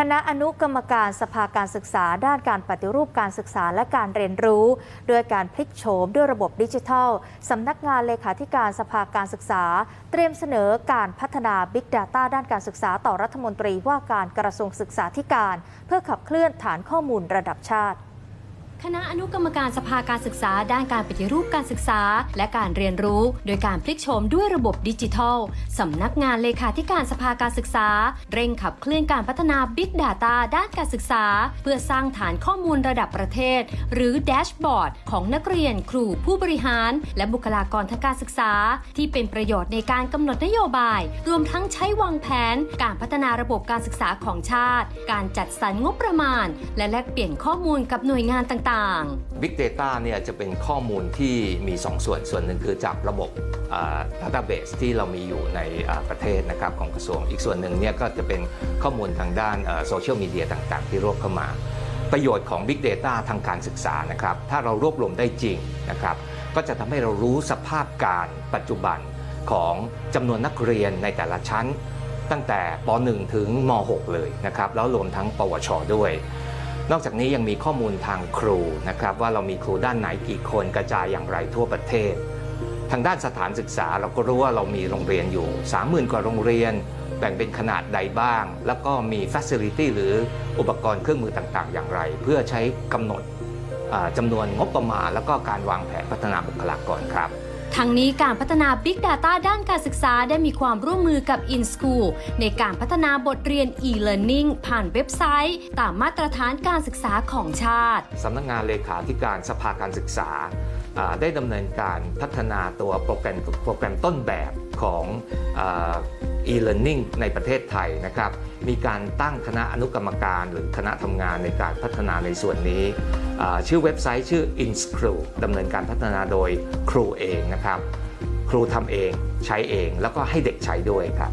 คณะอนุกรรมการสภาการศึกษาด้านการปฏิรูปการศึกษาและการเรียนรู้ ด้วยการพลิกโฉมด้วยระบบดิจิทัล สำนักงานเลขาธิการสภาการศึกษา เตรียมเสนอการพัฒนา Big Data ด้านการศึกษาต่อรัฐมนตรีว่าการกระทรวงศึกษาธิการ เพื่อขับเคลื่อนฐานข้อมูลระดับชาติ คณะอนุกรรมการสภาการศึกษาด้านการปฏิรูปการศึกษา และการเรียนรู้ โดยการพลิกโฉมด้วยระบบดิจิทัล สำนักงานเลขาธิการสภาการศึกษา เร่งขับเคลื่อนการพัฒนา Big Data ด้านการศึกษา เพื่อสร้างฐานข้อมูลระดับประเทศ หรือแดชบอร์ดของนักเรียน ครูผู้บริหาร และบุคลากรทางการศึกษา ที่เป็นประโยชน์ในการกำหนดนโยบาย รวมทั้งใช้วางแผน การพัฒนาระบบการศึกษาของชาติ การจัดสรรงบประมาณ และแลกเปลี่ยนข้อมูลกับหน่วยงานต่างๆ Big Data เนี่ยจะเป็นข้อมูลที่มี 2ส่วนส่วนหนึ่งคือจากระบบอ่า database ที่เรามีอยู่ในประเทศนะครับของกระทรวง อีกส่วนหนึ่งเนี่ยก็จะเป็นข้อมูลทางด้านโซเชียลมีเดียต่างๆ ที่รวบเข้ามา ประโยชน์ของ Big Data ทางการศึกษานะครับถ้าเรารวบรวมได้จริงนะครับก็จะทำให้เรารู้สภาพการปัจจุบันของจำนวนนักเรียนในแต่ละชั้นตั้งแต่ป .1 ถึงม .6 เลยนะครับแล้วรวมทั้งปวชด้วย นอกจากนี้ยังมีข้อมูลทางครูนะครับว่าเรามีครูด้านไหนกี่คนกระจายอย่างไรทั่วประเทศ ทางด้านสถานศึกษาเราก็รู้ว่าเรามีโรงเรียนอยู่ 30,000 กว่าโรงเรียน แบ่งเป็นขนาดใดบ้าง แล้วก็มี Facility หรืออุปกรณ์เครื่องมือต่างๆ อย่างไร เพื่อใช้กำหนดจำนวนงบประมาณ แล้วก็การวางแผนพัฒนาบุคลากรครับ ทั้งนี้การพัฒนา Big Data ด้านการศึกษาได้มีความร่วมมือกับ InSchool ในการพัฒนาบทเรียน e-learning ผ่านเว็บไซต์ ตามมาตรฐานการศึกษาของชาติ สำนักงานเลขาธิการสภาการศึกษา ได้ดำเนินการพัฒนาตัวโปรแกรมโปรแกรมต้นแบบของ e-learning ในประเทศไทยนะครับ มีการตั้งคณะอนุกรรมการหรือคณะทำงานในการพัฒนาในส่วนนี้ ชื่อเว็บไซต์ชื่อ InScrew ดำเนินการพัฒนาโดยครูเองนะครับ ครูทำเองใช้เองแล้วก็ให้เด็กใช้ด้วยครับ